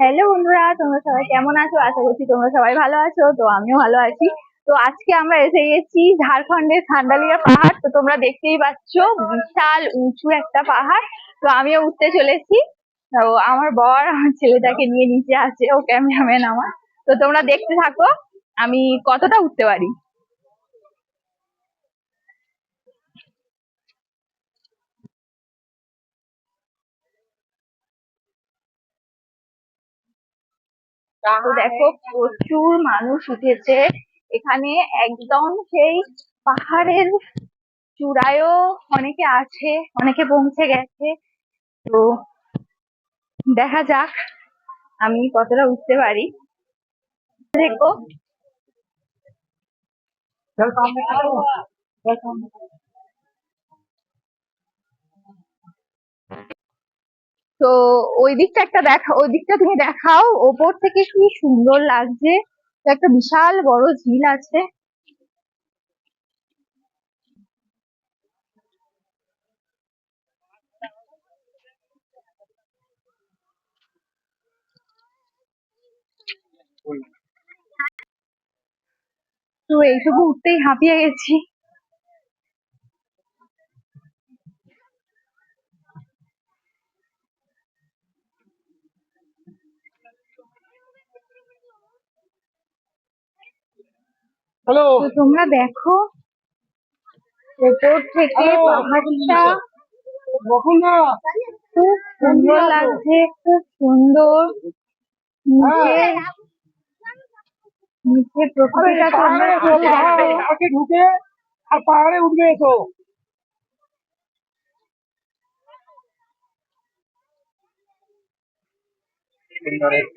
Hello বন্ধুরা, তোমরা সবাই কেমন আছো? আশা করছি তোমরা সবাই ভালো আছো, তো আমিও ভালো আছি। তো আজকে আমরা এসে গেছি ঝাড়খণ্ডের খান্ডালিয়া পাহাড়। তো তোমরা দেখতেই পাচ্ছ, বিশাল উঁচু একটা পাহাড়। তো আমিও উঠতে চলেছি। তো আমার বর আমার ছেলেটাকে নিয়ে নিচে আছে, ও ক্যামেরাম্যান আমার। তো তোমরা দেখতে থাকো, আমি কতটা উঠতে পারি? তো দেখো প্রচুর মানুষ উঠেছে। এখানে একদম সেই পাহাড়ের চূড়ায়ও অনেকে আছে অনেকে পৌঁছে গেছে। তো দেখা যাক আমি কতটা উঠতে পারি। দেখো। তো ওই দিকটা একটা দেখা, ওই দিকটা তুমি দেখাও। ওপর থেকে কি সুন্দর লাগছে? একটা বিশাল বড় ঝিল আছে। তো এইটুকু উঠতেই হাঁপিয়ে গেছি। হ্যালো। তোমরা দেখো ওপর থেকে পাহাড়টা খুব সুন্দর লাগছে খুব সুন্দর। নিচে নিচে প্রকৃতিটা তোমরা আগে ঢুকে আর পাহাড়ে উঠবে এসো।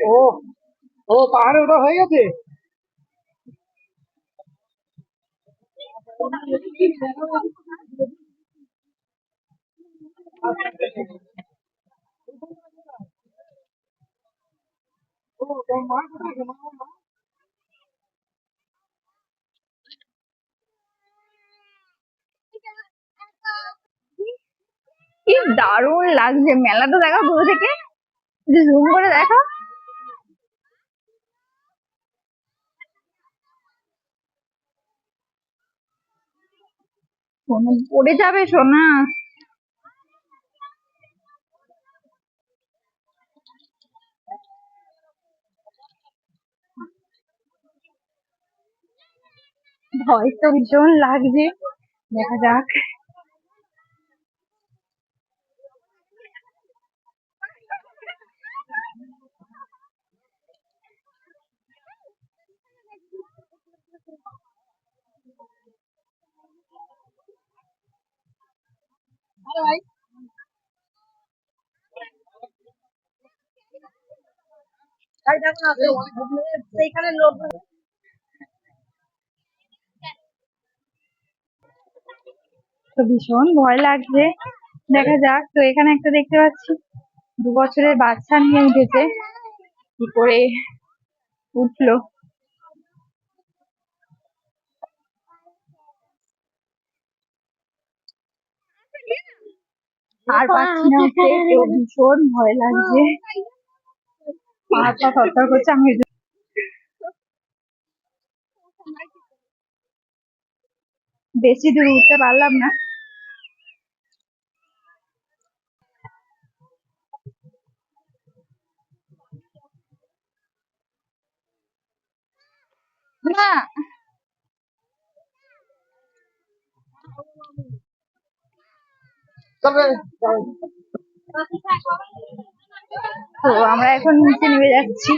ও ও পাহাড়ে ওটা হয়ে গেছে? কি দারুণ লাগছে মেলাটা দেখো দূর থেকে? জুম করে দেখো। সোনা পড়ে যাবে সোনা। ভয় তো ভীষণ লাগছে। দেখা যাক। সেইখানে লোক তো ভীষণ ভয় লাগছে। দেখা যাক তো এখানে একটা দেখতে পাচ্ছি। দু বছরের বাচ্চা নিয়ে উঠেছে। কি করে উঠল। আর পাচ্ছি না উঠতে তো ভীষণ ভয় লাগছে। পা পা থরথর করছে আমি বেশি দূর উঠতে পারলাম না। না তো আমরা এখন নিচে নেমে যাচ্ছি।